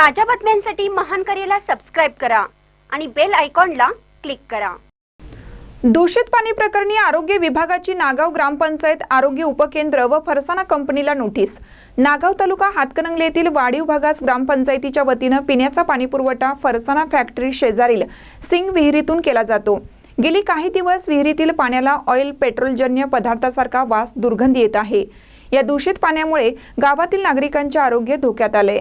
ताज्या बातम्यांसाठी महान करेला सबस्क्राईब करा आणि बेल आयकॉनला क्लिक करा. दूषित पाणी प्रकरणी आरोग्य विभागाची नागाव ग्रामपंचायत आरोग्य उपकेंद्र व फरसाना कंपनीला नोटीस. नागाव तालुका हातकणंगले येथील वाढीव भागास ग्रामपंचायतीच्या वतीनं पिण्याचा पाणीपुरवठा फरसाना फॅक्टरी शेजारील सिंग विहिरीतून केला जातो. गेली काही दिवस विहिरीतील पाण्याला ऑइल पेट्रोलजन्य पदार्थासारखा वास दुर्गंधी येत आहे. या दूषित पाण्यामुळे गावातील नागरिकांचे आरोग्य धोक्यात आले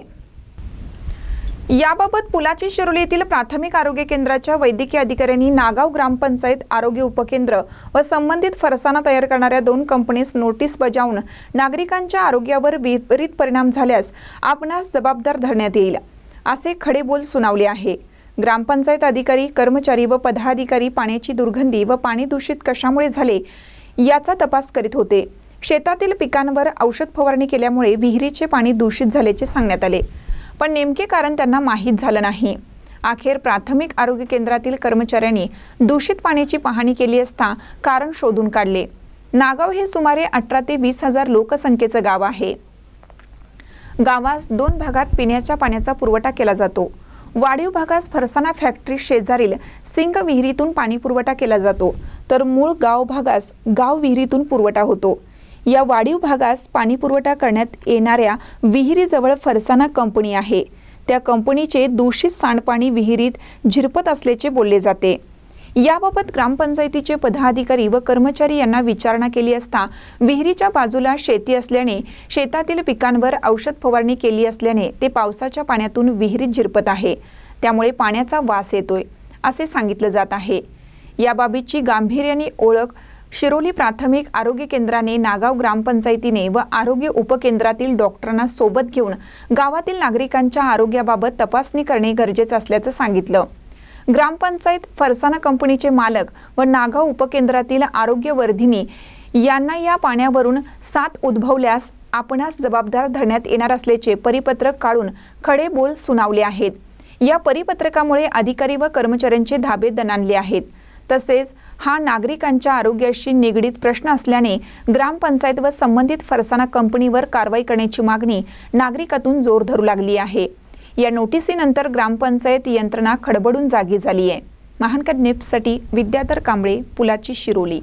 याबाबत पुलाची शिरोली येथील प्राथमिक आरोग्य केंद्राच्या वैद्यकीय अधिकाऱ्यांनी नागाव ग्रामपंचायत आरोग्य उपकेंद्र व संबंधित फरसाना तयार करणाऱ्या दोन कंपनीस नोटीस बजावून नागरिकांच्या आरोग्यावर विपरीत परिणाम झाल्यास आपणास जबाबदार धरण्यात येईल असे खडे बोल सुनावले आहे. ग्रामपंचायत अधिकारी कर्मचारी व पदाधिकारी पाण्याची दुर्गंधी व पाणी दूषित कशामुळे झाले याचा तपास करीत होते. शेतातील पिकांवर औषध फवारणी केल्यामुळे विहिरीचे पाणी दूषित झाल्याचे सांगण्यात आले. पण नेमके कारण त्यांना माहीत झालं नाही. अखेर प्राथमिक आरोग्य केंद्रातील कर्मचाऱ्यांनी दूषित पाण्याची पाहणी केली असता कारण शोधून काढले. नागाव हे सुमारे अठरा ते वीस हजार लोकसंख्येचं गाव आहे. गावास दोन भागात पिण्याच्या पाण्याचा पुरवठा केला जातो. वाढीव भागास फरसाना फॅक्टरी शेजारील सिंग विहिरीतून पाणी पुरवठा केला जातो. तर मूळ गाव भागास गाव विहिरीतून पुरवठा होतो. या वाढीव भागास पाणी पुरवठा करण्यात येणाऱ्या विहिरीजवळ फरसाना कंपनी आहे. त्या कंपनीचे दूषित सांडपाणी विहिरीत झिरपत असल्याचे बोलले जाते. याबाबत ग्रामपंचायतीचे पदाधिकारी व कर्मचारी यांना विचारणा केली असता विहिरीच्या बाजूला शेती असल्याने शेतातील पिकांवर औषध फवारणी केली असल्याने ते पावसाच्या पाण्यातून विहिरीत झिरपत आहे. त्यामुळे पाण्याचा वास येतोय असे सांगितलं जात आहे. याबाबतची गांभीर्याने ओळख शिरोली प्राथमिक आरोग्य केंद्राने नागाव ग्रामपंचायतीने व आरोग्य उपकेंद्रातील डॉक्टरांना सोबत घेऊन गावातील नागरिकांच्या आरोग्याबाबत तपासणी करणे गरजेचं असल्याचं सांगितलं. ग्रामपंचायत फरसाना कंपनीचे मालक व नागाव उपकेंद्रातील आरोग्यवर्धिनी यांना या पाण्यावरून साथ उद्भवल्यास आपणास जबाबदार धरण्यात येणार असल्याचे परिपत्रक काढून खडे बोल सुनावले आहेत. या परिपत्रकामुळे अधिकारी व कर्मचाऱ्यांचे धाबे दणाणले आहेत. तसेच हा नागरिकांच्या आरोग्याशी निगडीत प्रश्न असल्याने ग्रामपंचायत व संबंधित फरसाना कंपनीवर कारवाई करण्याची मागणी नागरिकातून जोर धरू लागली आहे. या नोटिसीनंतर ग्रामपंचायत यंत्रणा खडबडून जागी झाली आहे महानकर निप्ससाठी विद्याधर कांबळे पुलाची शिरोली.